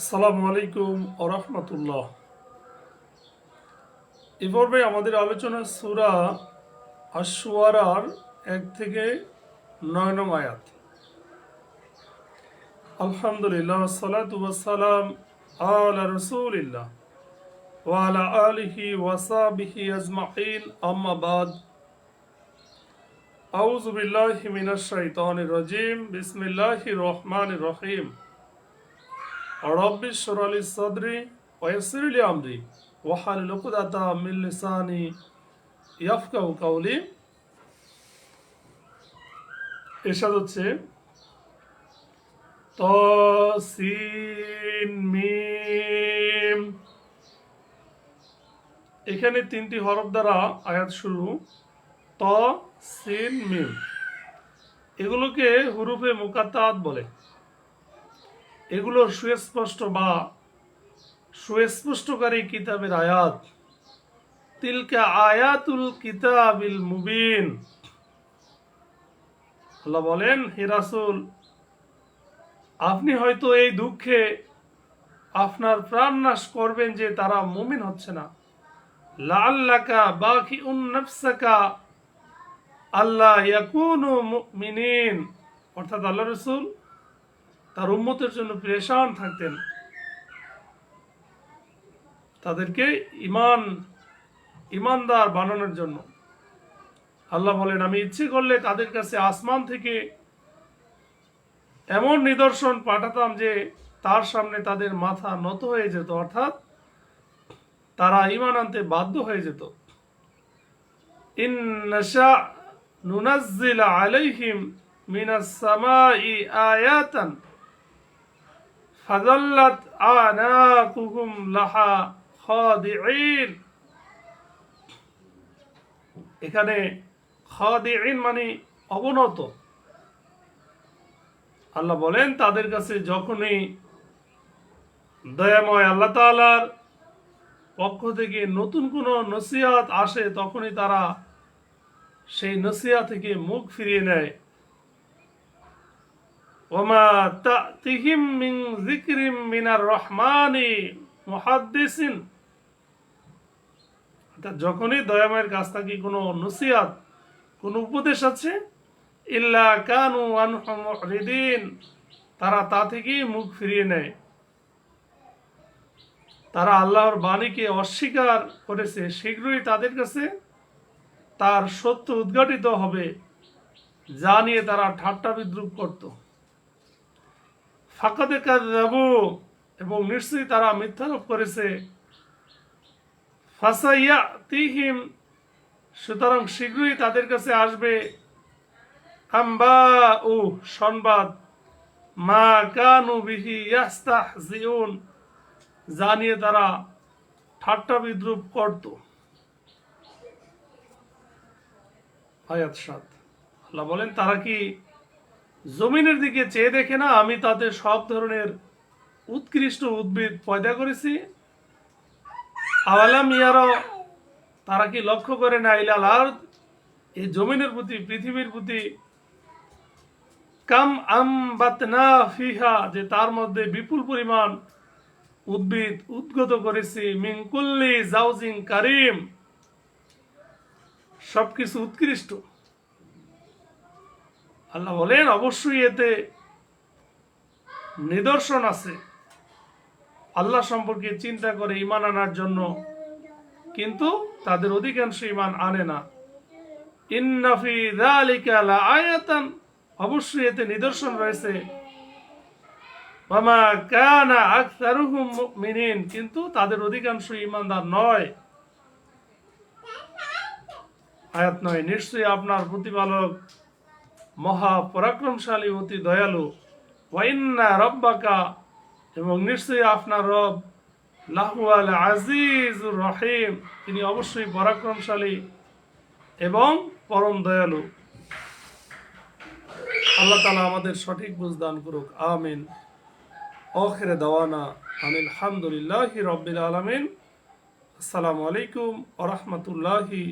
আসসালামু আলাইকুম আরহামতুল্লাহ এ পর্বে আমাদের আলোচনা সুরা আশুয়ারার এক থেকে নয় নং আয়াত। আলহামদুলিল্লাহ, সালাতু ওয়াসালাম আলা রসুলিল্লাহ ওয়ালা আলিহি ওয়াসাবিহি আজমাইন। আম্মা বাদ। আউযু বিল্লাহি মিনাশ শাইতানির রাজিম। বিসমিল্লাহির রহমানির রহিম। রব্বি শরালি সদরি ওয়াসিরলি আমরি ওয়াহাল লুকুদাতা মিন লিসানি ইয়াফকাহু কাউলি এরশাদ হচ্ছে ত সিন মিম। এখানে তিনটি হরফ দ্বারা আয়াত শুরু। ত সিন মিম। এগুলোকে হুরুফে মুকাত্তাত বলে। এগুলোর সুস্পষ্ট বা সুস্পষ্টকারী কিতাবের আয়াত। তিলকা আয়াতুল কিতাবিল মুবিন। আল্লাহ বলেন, হে রাসূল, আপনি হয়তো এই দুঃখে আপনার প্রাণ নাশ করবেন যে তারা মুমিন হচ্ছে না। লাল্লাকা বাকি উন্নফসাকা আল্লাহ ইয়াকুনু মুমিনিন। অর্থাৎ আল্লাহ রসুল তার উম্মতের জন্য প্রেশান থাকতেন। তাদেরকে ইমান ইমানদার বানানোর জন্য। আল্লাহ বলেন, আমি ইচ্ছে করলে তাদের কাছে আসমান থেকে এমন নিদর্শন পাঠাতাম যে তার সামনে তাদের মাথা নত হয়ে যেত, অর্থাৎ তারা ইমান আনতে বাধ্য হয়ে যেত। নুনাজ্জিল আলাইহিম মিনাস আয়াতান। ফাজাল্লাত আনাকুহুম লাহা খাদিঈন। এখানে খাদিঈন মানে অবনত। আল্লাহ বলেন, তাদের কাছে যখনই দয়াময় আল্লাহ তাআলার পক্ষ থেকে নতুন কোনো নসিহাত আসে, তখনই তারা সেই নসিহা থেকে মুখ ফিরিয়ে নেয়। ওমা তাতিহিম মিন যখনই দয়াময়ের কাছ থেকে কোনো নসিহাত, কোনো উপদেশ আছে, ইল্লা কানু আনহু তারা তা থেকেই মুখ ফিরিয়ে নেয়। তারা আল্লাহর বাণীকে অস্বীকার করেছে, শীঘ্রই তাদের কাছে তার সত্য উদ্ঘাটিত হবে, যা নিয়ে তারা ঠাট্টা বিদ্রুপ করত। ফাঁকাতে কাজ এবং নিশ্চয়ই তারা মিথ্যারোপ করেছে। ফাসাইয়া তিহিম সুতরাং শীঘ্রই তাদের কাছে আসবে। আম্বা ও সংবাদ। মা কানু বিহি জিউন যা তারা ঠাট্টা বিদ্রুপ করত। আয়াত সাত। আল্লাহ বলেন, তারা কি জমিনের দিকে চেয়ে দেখে না, আমি তাতে সব ধরনের উৎকৃষ্ট উদ্ভিদ পয়দা করেছি। আওয়ালাম ইয়ারও তারা কি লক্ষ্য করে না, ইলাল আর এই জমিনের প্রতি, পৃথিবীর প্রতি কাম আম বাতনা ফিহা, যে তার মধ্যে বিপুল পরিমাণ উদ্ভিদ উদ্গত করেছি মিঙ্কুল্লি জাউজিং কারিম। সবকিছু উৎকৃষ্ট। আল্লাহ বলেন, অবশ্যই এতে নিদর্শন আছে। আল্লাহ সম্পর্কে চিন্তা করে ইমান আনার জন্য। কিন্তু তাদের অধিকাংশ ইমান আনে না। ইন্নাফি যালিকা লাআয়াতান অবশ্যই এতে নিদর্শন রয়েছে। মামা কানা আকসারুহুম মুমিনিন। কিন্তু তাদের অধিকাংশ ইমানদার নয়। আয়াত নয়, নিশ্চয়ই আপনার প্রতিপালক মহা পরাক্রমশালী অতি দয়ালু। ওয়াইন্না রব্বাকা, এবং নিশ্চয়ই আপনার রব লাহুয়াল আজিজুর রহিম। তিনি অবশ্যই পরাক্রমশালী এবং পরম দয়ালু। আল্লাহ তালা আমাদের সঠিক বুঝদান করুক। আমিন। অখেরে দাওয়ানা আনিল হামদুলিল্লাহি রব্বিল আলমিন। আসসালামু আলাইকুম আ রহমতুল্লাহি